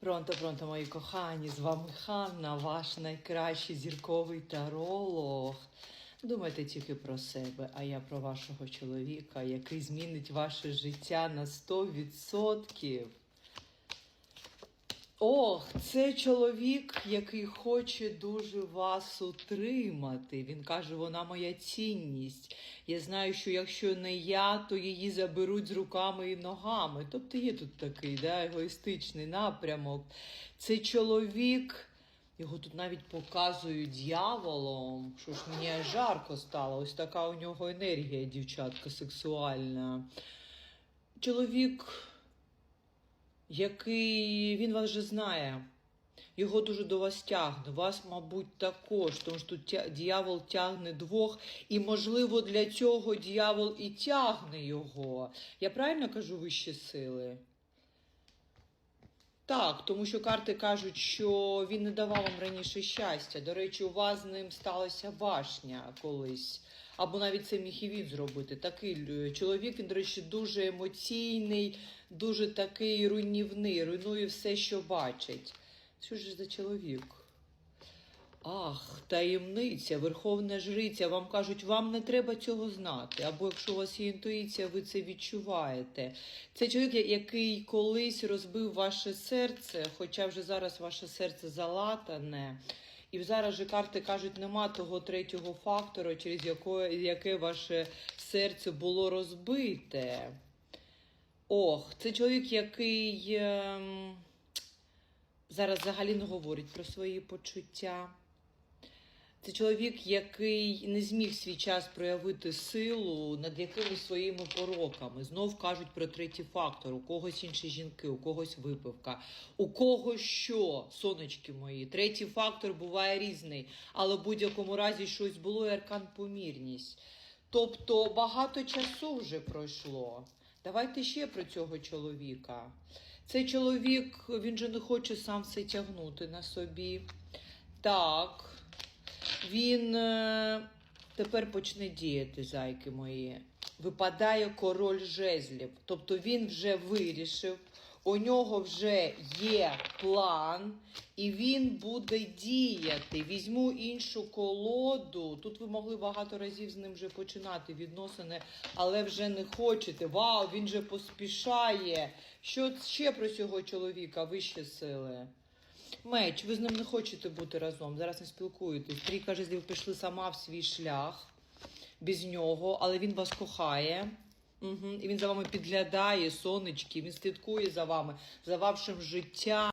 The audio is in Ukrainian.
Пронто, пронто, мої кохані, з вами Ханна, ваш найкращий зірковий таролог. Думайте тільки про себе, а я про вашого чоловіка, який змінить ваше життя на 100%. Ох, це чоловік, який хоче дуже вас утримати. Він каже, вона моя цінність. Я знаю, що якщо не я, то її заберуть з руками і ногами. Тобто є тут такий да, егоїстичний напрямок. Це чоловік. Його тут навіть показують дьяволом. Що ж мені жарко стало. Ось така у нього енергія, дівчатка, сексуальна. Чоловік який він вас вже знає. Його дуже до вас тягне. Вас, мабуть, також, тому що тут дьявол тягне двох, і, можливо, для цього дьявол і тягне його. Я правильно кажу вищі сили? Так, тому що карти кажуть, що він не давав вам раніше щастя. До речі, у вас з ним сталася башня колись. Або навіть це міг і він зробити. Такий е, чоловік, він, до речі, дуже емоційний, дуже такий руйнівний, руйнує все, що бачить. Що ж за чоловік? Ах, таємниця, верховна жриця. Вам кажуть, вам не треба цього знати. Або якщо у вас є інтуїція, ви це відчуваєте. Це чоловік, який колись розбив ваше серце, хоча вже зараз ваше серце залатане. І зараз же карти кажуть, нема того третього фактора, через яке, яке ваше серце було розбите. Ох, це чоловік, який ем, зараз взагалі не говорить про свої почуття. Це чоловік, який не зміг свій час проявити силу над якимись своїми пороками. Знов кажуть про третій фактор. У когось інші жінки, у когось випивка, у когось що, сонечки мої. Третій фактор буває різний, але в будь-якому разі щось було і аркан помірність. Тобто багато часу вже пройшло. Давайте ще про цього чоловіка. Цей чоловік, він же не хоче сам все тягнути на собі. Так. Він е, тепер почне діяти, зайки мої. Випадає король жезлів. Тобто він вже вирішив, у нього вже є план, і він буде діяти. Візьму іншу колоду. Тут ви могли багато разів з ним вже починати відносини, але вже не хочете. Вау, він же поспішає. Що ще про цього чоловіка? Вищі сили. Меч, ви з ним не хочете бути разом, зараз не спілкуєтесь. Трійка жезлів пішли сама в свій шлях без нього, але він вас кохає. Угу. І він за вами підглядає, сонечки, він слідкує за вами, за вашим життям.